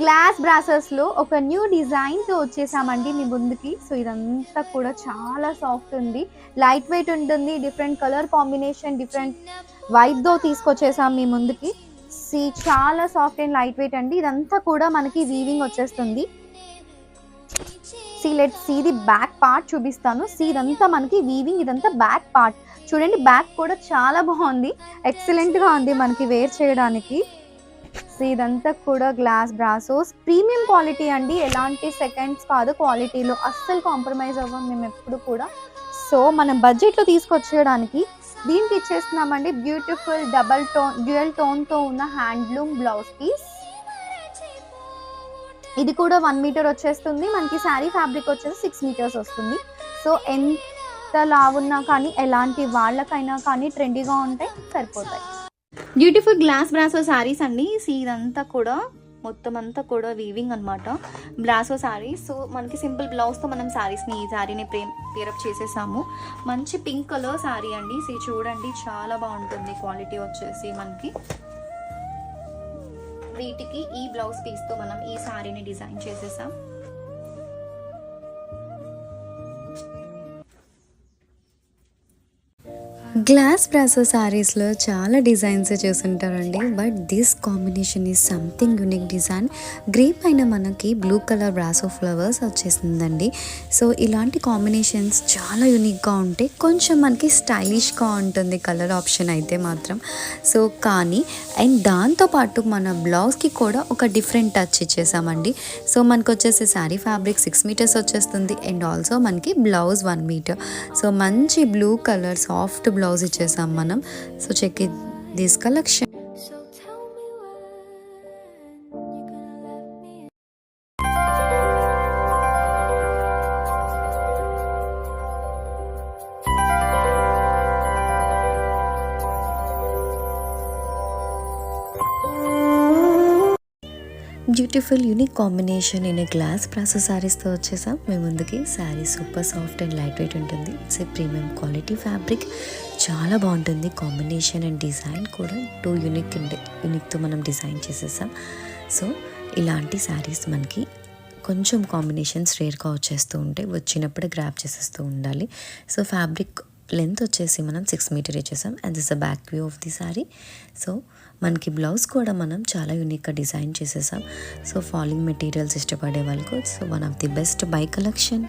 Glass బ్రాసెస్లో ఒక new డిజైన్తో వచ్చేసామండి మీ ముందుకి. సో ఇదంతా కూడా చాలా సాఫ్ట్ ఉంది. లైట్ వెయిట్ ఉంటుంది డిఫరెంట్ కలర్ కాంబినేషన్ డిఫరెంట్ వైట్తో తీసుకొచ్చేసాం మీ ముందుకి. సి చాలా సాఫ్ట్ అండ్ లైట్ వెయిట్ అండి. ఇదంతా కూడా మనకి వీవింగ్ వచ్చేస్తుంది. See let see the back part చూపిస్తాను. సీ ఇదంతా మనకి వీవింగ్ ఇదంతా బ్యాక్ పార్ట్ చూడండి బ్యాక్ కూడా చాలా బాగుంది. ఎక్సలెంట్గా ఉంది మనకి వేర్ చేయడానికి. సో ఇదంతా కూడా గ్లాస్ బ్రాసోస్ ప్రీమియం క్వాలిటీ అండి. ఎలాంటి సెకండ్స్ కాదు. క్వాలిటీలో అస్సలు కాంప్రమైజ్ అవ్వం మేము ఎప్పుడు కూడా. సో మనం బడ్జెట్లో తీసుకొచ్చేయడానికి దీనికి ఇచ్చేస్తున్నామండి బ్యూటిఫుల్ డబల్ టోన్ డ్యూయల్ టోన్తో ఉన్న హ్యాండ్లూమ్ బ్లౌజ్ పీస్ ఇది కూడా వన్ మీటర్ వచ్చేస్తుంది. మనకి శారీ ఫ్యాబ్రిక్ వచ్చేసి సిక్స్ మీటర్స్ వస్తుంది. సో ఎంత లావున్నా కానీ ఎలాంటి వాళ్ళకైనా కానీ ట్రెండీగా ఉంటాయి సరిపోతాయి. బ్యూటిఫుల్ గ్లాస్ బ్రాసో శారీస్ అండి. సీ ఇదంతా కూడా మొత్తం అంతా కూడా వీవింగ్ అనమాట బ్రాసో శారీ సో మనకి సింపుల్ బ్లౌజ్తో మనం శారీస్ని ఈ శారీని ప్రేమ్ పేరప్ చేసేసాము. మంచి పింక్ కలర్ శారీ అండి. సీ చూడండి చాలా బాగుంటుంది క్వాలిటీ వచ్చేసి మనకి. వీటికి ఈ బ్లౌజ్ పీస్తో మనం ఈ శారీని డిజైన్ చేసేసాం. గ్లాస్ బ్రాసో శారీస్లో చాలా designs చూసుంటారండి but this combination is something unique design. Grey పైన మనకి బ్లూ కలర్ బ్రాసో ఫ్లవర్స్ వచ్చేసిందండి సో ఇలాంటి కాంబినేషన్స్ చాలా యూనిక్గా ఉంటాయి. కొంచెం మనకి స్టైలిష్గా ఉంటుంది కలర్ ఆప్షన్ అయితే మాత్రం. సో కానీ అండ్ దాంతోపాటు మన బ్లౌజ్కి కూడా ఒక డిఫరెంట్ టచ్ ఇచ్చేసామండి. సో మనకు వచ్చేసి శారీ ఫ్యాబ్రిక్ సిక్స్ మీటర్స్ వచ్చేస్తుంది. అండ్ ఆల్సో మనకి బ్లౌజ్ వన్ మీటర్. సో మంచి బ్లూ కలర్ సాఫ్ట్ బ్లౌజ్ ఇచ్చేసాం మనం. So check this collection beautiful unique combination in glass brasso శారీస్తో వచ్చేసాం. మేము ముందుకి sari super soft and light weight ఉంటుంది. It's a premium quality fabric. చాలా బాగుంటుంది. కాంబినేషన్ అండ్ డిజైన్ కూడా టూ యూనిక్ యూనిక్తో మనం డిజైన్ చేసేసాం. సో ఇలాంటి శారీస్ మనకి కొంచెం కాంబినేషన్స్ రేర్గా వచ్చేస్తూ ఉంటాయి వచ్చినప్పుడు గ్రాప్ చేసేస్తూ ఉండాలి. సో ఫ్యాబ్రిక్ లెంత్ వచ్చేసి మనం సిక్స్ మీటర్ ఇచ్చేసాం. And this the back view of the sari so మనకి బ్లౌజ్ కూడా మనం చాలా యూనిక్గా డిజైన్ చేసేసాం. సో ఫాలింగ్ మెటీరియల్స్ ఇష్టపడే వాళ్ళకు so one of the best buy collection